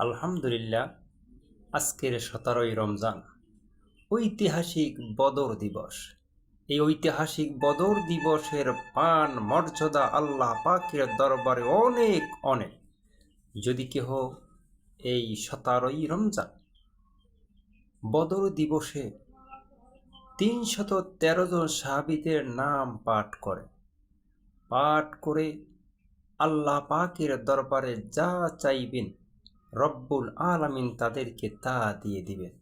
আলহামদুলিল্লাহ, আজকের সতেরোই রমজান। ঐতিহাসিক বদর দিবস। এই ঐতিহাসিক বদর দিবসের পান মর্যাদা আল্লাহ পাকের দরবারে অনেক অনেক। যদি কেহ এই সতেরোই রমজান বদর দিবসে তিনশত তেরো জন সাহাবিদের নাম পাঠ করে পাঠ করে আল্লাহ পাকের দরবারে যা চাইবেন রব্বুল আলামিন তাদেরকে তা দিয়ে দিবেন।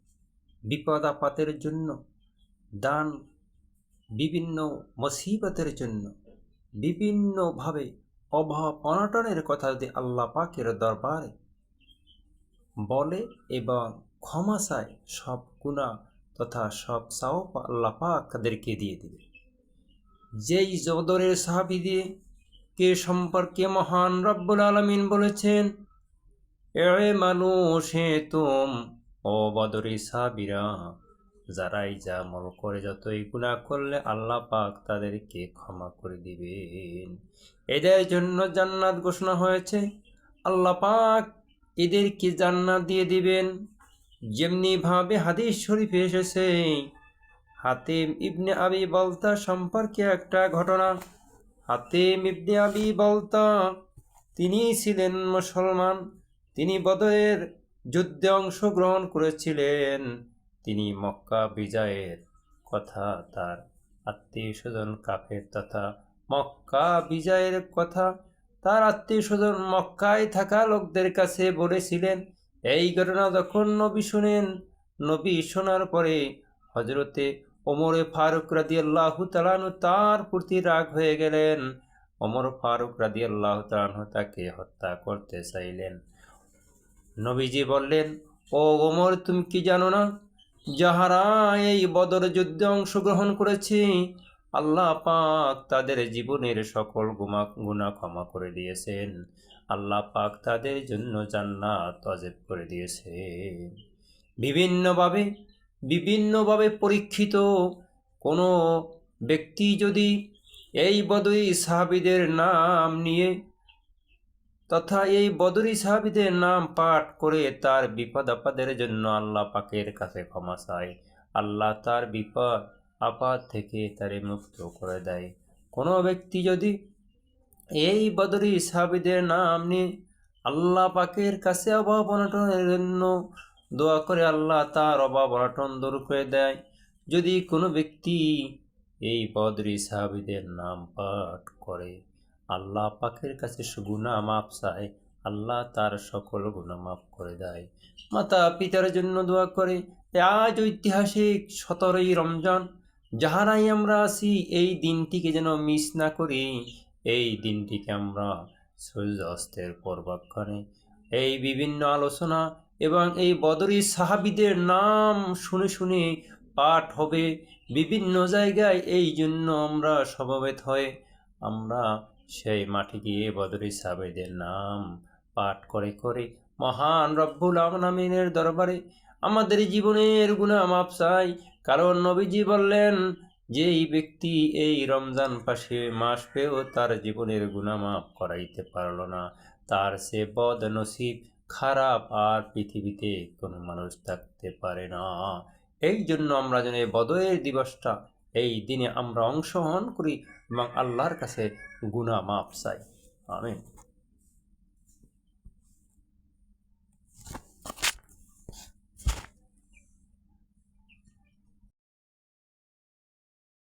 বিপদ আপদের জন্য, দান বিভিন্ন মুসিবতের জন্য, বিভিন্নভাবে অভাব অনটনের কথা যদি আল্লাহ পাকের দরবারে বলে এবং ক্ষমা চায়, সব গুণা তথা সব সাওপ আল্লাহ পাক তাদেরকে দিয়ে দিবে যেই জদরের সাহাবি দিয়ে কে সম্পর্কে মহান রব্বুল আলমিন বলেছেন এ মানুষ হে তুম, ও বদরি সাবিরা, যারাই যা মল করে, যতই গুণা করলে আল্লাহ পাক তাদেরকে ক্ষমা করে দিবেন। এদের জন্য জান্নাত ঘোষণা হয়েছে। আল্লাহ পাক এদেরকে জান্নাত দিয়ে দিবেন। যেমনি ভাবে হাদিস শরীফে এসেছে, হাতিম ইবনে আবি বলতা সম্পর্কে একটা ঘটনা। হাতিম ইবনে আবি বলতা তিনি ছিলেন মুসলমান। তিনি বদরের যুদ্ধে অংশগ্রহণ করেছিলেন। তিনি মক্কা বিজয়ের কথা, তার আত্মীয় স্বজন কাফের তথা মক্কা বিজয়ের কথা, তার আত্মীয় স্বজন মক্কায় থাকা লোকদের কাছে বলেছিলেন, এই ঘটনা যখন নবী শুনেন, নবী শোনার পরে হজরতে ওমরে ফারুক রাদি আল্লাহ তালানু তার প্রতি রাগ হয়ে গেলেন। ওমর ফারুক রাদি আল্লাহ তালানু তাকে হত্যা করতে চাইলেন। নবীজি বললেন, ও ওমর, তুমি কি জানো না? যাহারা এই বদর যুদ্ধে অংশগ্রহণ করেছে, আল্লাহ পাক তাদের জীবনের সকল গুমা গুণা ক্ষমা করে দিয়েছেন। আল্লাহ পাক তাদের জন্য জান্নাত অজেব করে দিয়েছেন। বিভিন্নভাবে বিভিন্নভাবে পরীক্ষিত কোনো ব্যক্তি যদি এই বদই সাহাবিদের নাম নিয়ে তথা এই বদরি সাহাবিদের নাম পাঠ করে তার বিপদ আপদের জন্য আল্লাহ পাকের কাছে ক্ষমা চায়। আল্লাহ তার বিপদ আপাত থেকে তারে মুক্ত করে দেয়। কোনো ব্যক্তি যদি এই বদরি সাহাবিদের নাম নিয়ে আল্লাহ পাকের কাছে অভাব অনটনের জন্য দোয়া করে আল্লাহ তার অভাব অনটন দূর করে দেয়, যদি কোনো ব্যক্তি এই বদরি সাহাবিদের নাম পাঠ করে। আল্লাহ পাকের কাছে গুণা মাপ চায়, আল্লাহ তার সকল গুণা মাফ করে দেয়। মাতা পিতার জন্য দোয়া করে আজ ঐতিহাসিক সতেরোই রমজান, যাহারাই আমরা আসি এই দিনটিকে যেন মিস না করি। এই দিনটিকে আমরা সূর্য অস্তের পূর্বক্ষণে এই বিভিন্ন আলোচনা এবং এই বদরি সাহাবিদের নাম শুনে শুনে পাঠ হবে। বিভিন্ন জায়গায় এই জন্য আমরা সমবেত হয়ে আমরা সেই মাঠে গিয়ে বদরি সাবেদের নাম পাঠ করে করে, মহান রব্বুল আমিনের দরবারে আমাদের জীবনের গুণা মাপ চাই। কারণ নবীজি বললেন যে এই ব্যক্তি এই রমজান পাশে মাস পেয়েও তার জীবনের গুণা মাফ করাইতে পারল না। তার সে বদ নসিব খারাপ আর পৃথিবীতে কোনো মানুষ থাকতে পারে না। এই জন্য আমরা যেন বদয়ের দিবসটা এই দিনে আমরা অংশগ্রহণ করি এবং আল্লাহর কাছে গুণা মাফ চাই। আমিন।